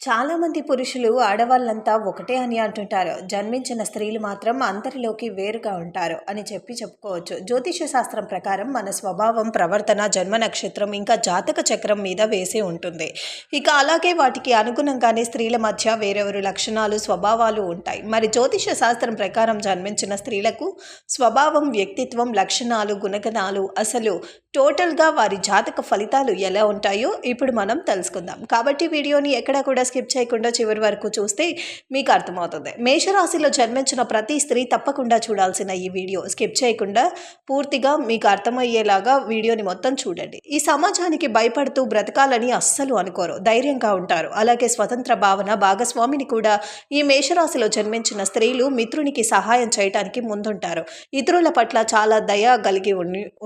చాలామంది పురుషులు ఆడవాళ్ళంతా ఒకటే అని అంటుంటారు. జన్మించిన స్త్రీలు మాత్రం అందరిలోకి వేరుగా ఉంటారు అని చెప్పి చెప్పుకోవచ్చు. జ్యోతిష శాస్త్రం ప్రకారం మన స్వభావం ప్రవర్తన జన్మ నక్షత్రం ఇంకా జాతక చక్రం మీద వేసి ఉంటుంది. ఇక అలాగే వాటికి అనుగుణంగానే స్త్రీల మధ్య వేరెవరు లక్షణాలు స్వభావాలు ఉంటాయి. మరి జ్యోతిష శాస్త్రం ప్రకారం జన్మించిన స్త్రీలకు స్వభావం వ్యక్తిత్వం లక్షణాలు గుణగణాలు అసలు టోటల్గా వారి జాతక ఫలితాలు ఎలా ఉంటాయో ఇప్పుడు మనం తెలుసుకుందాం. కాబట్టి వీడియోని ఎక్కడ కూడా స్కిప్ చేయకుండా చివరి వరకు చూస్తే మీకు అర్థమవుతుంది. మేషరాశిలో జన్మించిన ప్రతి స్త్రీ తప్పకుండా చూడాల్సిన ఈ వీడియో. స్కిప్ చేయకుండా పూర్తిగా మీకు అర్థమయ్యేలాగా వీడియోని మొత్తం చూడండి. ఈ సమాజానికి భయపడుతూ బ్రతకాలని అస్సలు అనుకోరు. ధైర్యంగా ఉంటారు. అలాగే స్వతంత్ర భావన భాగస్వామిని కూడా ఈ మేషరాశిలో జన్మించిన స్త్రీలు మిత్రునికి సహాయం చేయడానికి ముందుంటారు. ఇతరుల పట్ల చాలా దయ కలిగి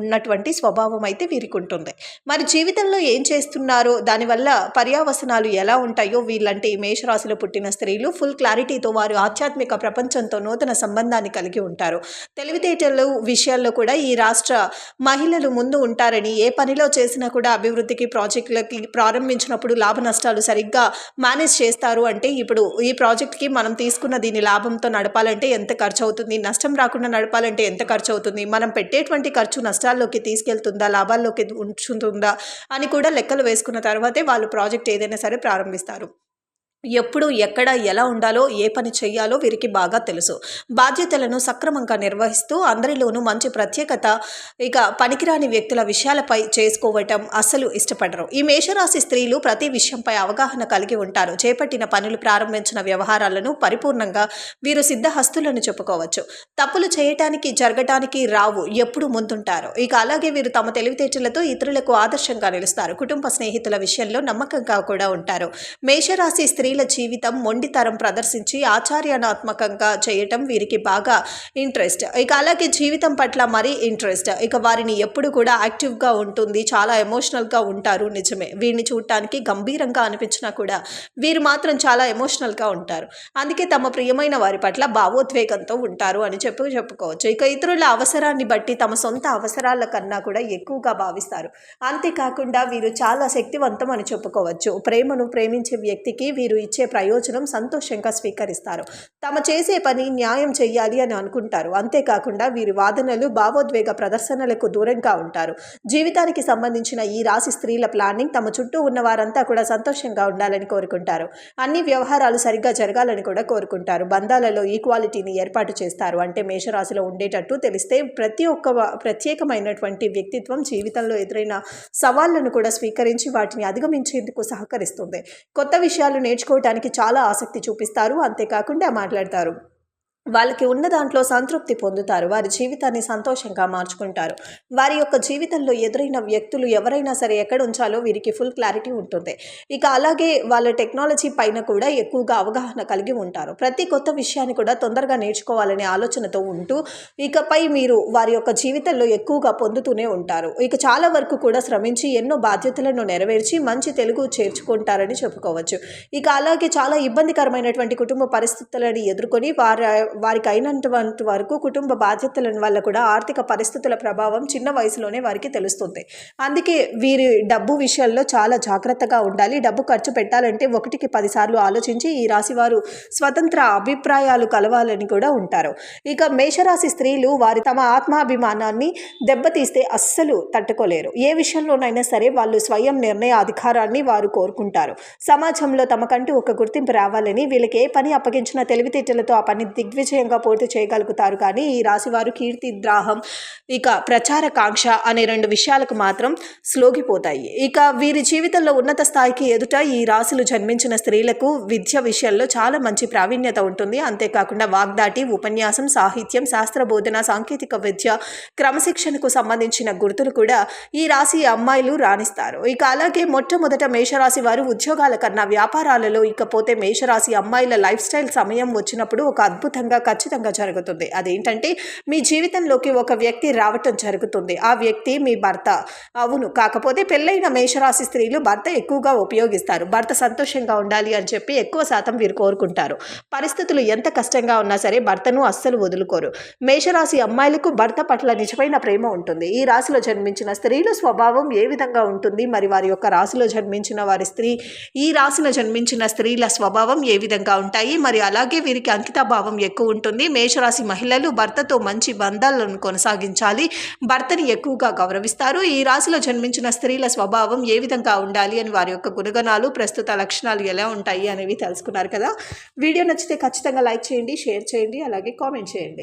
ఉన్నటువంటి స్వభావం అయితే వీరికి ఉంటుంది. మరి జీవితంలో ఏం చేస్తున్నారో దానివల్ల పర్యావసనాలు ఎలా ఉంటాయో వీళ్ళంటే ఈ మేషరాశిలో పుట్టిన స్త్రీలు ఫుల్ క్లారిటీతో వారు ఆధ్యాత్మిక ప్రపంచంతో నూతన సంబంధాన్ని కలిగి ఉంటారు. తెలివితేటలు విషయాల్లో కూడా ఈ రాష్ట్ర మహిళలు ముందు ఉంటారని ఏ పనిలో చేసినా కూడా అభివృద్ధికి ప్రాజెక్టులకి ప్రారంభించినప్పుడు లాభ నష్టాలు సరిగ్గా మేనేజ్ చేస్తారు అంటే ఇప్పుడు ఈ ప్రాజెక్ట్కి మనం తీసుకున్న దీని లాభంతో నడపాలంటే ఎంత ఖర్చు అవుతుంది నష్టం రాకుండా నడపాలంటే ఎంత ఖర్చు అవుతుంది మనం పెట్టేటువంటి ఖర్చు నష్టాల్లోకి తీసుకెళ్తుందా? లాభాల్లోకి ఉంచుతుందా? అని కూడా లెక్కలు వేసుకున్న తర్వాతే వాళ్ళు ప్రాజెక్ట్ ఏదైనా సరే ప్రారంభిస్తారు. ఎప్పుడు ఎక్కడ ఎలా ఉండాలో ఏ పని చేయాలో వీరికి బాగా తెలుసు. బాధ్యతలను సక్రమంగా నిర్వహిస్తూ అందరిలోనూ మంచి ప్రత్యేకత ఇక పనికిరాని వ్యక్తుల విషయాలపై చేసుకోవటం అస్సలు ఇష్టపడరు. ఈ మేషరాశి స్త్రీలు ప్రతి విషయంపై అవగాహన కలిగి ఉంటారు. చేపట్టిన పనులు ప్రారంభించిన వ్యవహారాలను పరిపూర్ణంగా వీరు సిద్ధహస్తులను చెప్పుకోవచ్చు. తప్పులు చేయటానికి జరగటానికి రావు ఎప్పుడు ముందుంటారు. ఇక అలాగే వీరు తమ తెలివితేటలతో ఇతరులకు ఆదర్శంగా నిలుస్తారు. కుటుంబ స్నేహితుల విషయంలో నమ్మకంగా కూడా ఉంటారు. మేషరాశి స్త్రీ స్త్రీల జీవితం మొండితరం ప్రదర్శించి ఆచార్యనాత్మకంగా చేయటం వీరికి బాగా ఇంట్రెస్ట్. ఇక అలాగే జీవితం పట్ల మరీ ఇంట్రెస్ట్. ఇక వారిని ఎప్పుడు కూడా యాక్టివ్గా ఉంటుంది చాలా ఎమోషనల్గా ఉంటారు నిజమే. వీరిని చూడటానికి గంభీరంగా అనిపించినా కూడా వీరు మాత్రం చాలా ఎమోషనల్గా ఉంటారు. అందుకే తమ ప్రియమైన వారి పట్ల భావోద్వేగంతో ఉంటారు అని చెప్పి చెప్పుకోవచ్చు. ఇక ఇతరుల అవసరాన్ని బట్టి తమ సొంత అవసరాల కన్నా కూడా ఎక్కువగా భావిస్తారు. అంతేకాకుండా వీరు చాలా శక్తివంతం అని చెప్పుకోవచ్చు. ప్రేమను ప్రేమించే వ్యక్తికి వీరు ఇచ్చే ప్రయోజనం సంతోషంగా స్వీకరిస్తారు. తమ చేసే పని న్యాయం చేయాలి అని అనుకుంటారు. అంతేకాకుండా వీరి వాదనలు భావోద్వేగ ప్రదర్శనలకు దూరంగా ఉంటారు. జీవితానికి సంబంధించిన ఈ రాశి స్త్రీల ప్లానింగ్ తమ చుట్టూ ఉన్న వారంతా కూడా సంతోషంగా ఉండాలని కోరుకుంటారు. అన్ని వ్యవహారాలు సరిగ్గా జరగాలని కూడా కోరుకుంటారు. బంధాలలో ఈక్వాలిటీని ఏర్పాటు చేస్తారు. అంటే మేషరాశిలో ఉండేటట్టు తెలిస్తే ప్రతి ఒక్క ప్రత్యేకమైనటువంటి వ్యక్తిత్వం జీవితంలో ఎదురైన సవాళ్ళను కూడా స్వీకరించి వాటిని అధిగమించేందుకు సహకరిస్తుంది. కొత్త విషయాలు నేర్చుకోవడానికి చాలా ఆసక్తి చూపిస్తారు. అంతేకాకుండా మాట్లాడతారు. వాళ్ళకి ఉన్న దాంట్లో సంతృప్తి పొందుతారు. వారి జీవితాన్ని సంతోషంగా మార్చుకుంటారు. వారి యొక్క జీవితంలో ఎదురైన వ్యక్తులు ఎవరైనా సరే ఎక్కడ ఉంచాలో వీరికి ఫుల్ క్లారిటీ ఉంటుంది. ఇక అలాగే వాళ్ళ టెక్నాలజీ పైన కూడా ఎక్కువగా అవగాహన కలిగి ఉంటారు. ప్రతి కొత్త విషయాన్ని కూడా తొందరగా నేర్చుకోవాలనే ఆలోచనతో ఉంటూ ఇకపై మీరు వారి యొక్క జీవితంలో ఎక్కువగా పొందుతూనే ఉంటారు. ఇక చాలా వరకు కూడా శ్రమించి ఎన్నో బాధ్యతలను నెరవేర్చి మంచి తెలుగు చేర్చుకుంటారని చెప్పుకోవచ్చు. ఇక అలాగే చాలా ఇబ్బందికరమైనటువంటి కుటుంబ పరిస్థితులను ఎదుర్కొని వారి వారికి అయినంత వరకు కుటుంబ బాధ్యతల వల్ల కూడా ఆర్థిక పరిస్థితుల ప్రభావం చిన్న వయసులోనే వారికి తెలుస్తుంది. అందుకే వీరి డబ్బు విషయంలో చాలా జాగ్రత్తగా ఉండాలి. డబ్బు ఖర్చు పెట్టాలంటే ఒకటికి పదిసార్లు ఆలోచించి ఈ రాశి వారు స్వతంత్ర అభిప్రాయాలు కలవాలని కూడా ఉంటారు. ఇక మేషరాశి స్త్రీలు వారి తమ ఆత్మాభిమానాన్ని దెబ్బతీస్తే అస్సలు తట్టుకోలేరు. ఏ విషయంలోనైనా సరే వాళ్ళు స్వయం నిర్ణయ అధికారాన్ని వారు కోరుకుంటారు. సమాజంలో తమకంటూ ఒక గుర్తింపు రావాలని వీళ్ళకి ఏ పని అప్పగించినా తెలివితేటలతో ఆ పని దిగ్విజయంగా పూర్తి చేయగలుగుతారు. కానీ ఈ రాశివారు కీర్తి ద్రాహం ఇక ప్రచార కాంక్ష అనే రెండు విషయాలకు మాత్రం స్లోగిపోతాయి. ఇక వీరి జీవితంలో ఉన్నత స్థాయికి ఎదుట ఈ రాశులు జన్మించిన స్త్రీలకు విద్య విషయంలో చాలా మంచి ప్రావీణ్యత ఉంటుంది. అంతేకాకుండా వాగ్దాటి ఉపన్యాసం సాహిత్యం శాస్త్ర బోధన సాంకేతిక విద్య క్రమశిక్షణకు సంబంధించిన గుర్తులు కూడా ఈ రాశి అమ్మాయిలు రాణిస్తారు. ఇక అలాగే మొట్టమొదట మేషరాశి వారు ఉద్యోగాల కన్నా వ్యాపారాలలో ఇకపోతే మేషరాశి అమ్మాయిల లైఫ్ స్టైల్ సమయం వచ్చినప్పుడు ఒక అద్భుతంగా విధంగా ఖచ్చితంగా జరుగుతుంది. అదేంటంటే మీ జీవితంలోకి ఒక వ్యక్తి రావటం జరుగుతుంది. ఆ వ్యక్తి మీ భర్త. అవును. కాకపోతే పెళ్ళైన మేషరాశి స్త్రీలు భర్త ఎక్కువగా ఉపయోగిస్తారు. భర్త సంతోషంగా ఉండాలి అని చెప్పి ఎక్కువ శాతం వీరు కోరుకుంటారు. పరిస్థితులు ఎంత కష్టంగా ఉన్నా సరే భర్తను అస్సలు వదులుకోరు. మేషరాశి అమ్మాయిలకు భర్త పట్ల నిజమైన ప్రేమ ఉంటుంది. ఈ రాశిలో జన్మించిన స్త్రీల స్వభావం ఏ విధంగా ఉంటుంది? మరి వారి యొక్క రాశిలో జన్మించిన వారి స్త్రీ ఈ రాశిలో జన్మించిన స్త్రీల స్వభావం ఏ విధంగా ఉంటాయి? మరి అలాగే వీరికి అంకితభావం ఎక్కువ ఎక్కువ ఉంటుంది. మేషరాశి మహిళలు భర్తతో మంచి బంధాలను కొనసాగించాలి. భర్తని ఎక్కువగా గౌరవిస్తారు. ఈ రాశిలో జన్మించిన స్త్రీల స్వభావం ఏ విధంగా ఉండాలి అని వారి యొక్క గుణగణాలు ప్రస్తుత లక్షణాలు ఎలా ఉంటాయి అనేవి తెలుసుకున్నారు కదా. వీడియో నచ్చితే ఖచ్చితంగా లైక్ చేయండి షేర్ చేయండి అలాగే కామెంట్ చేయండి.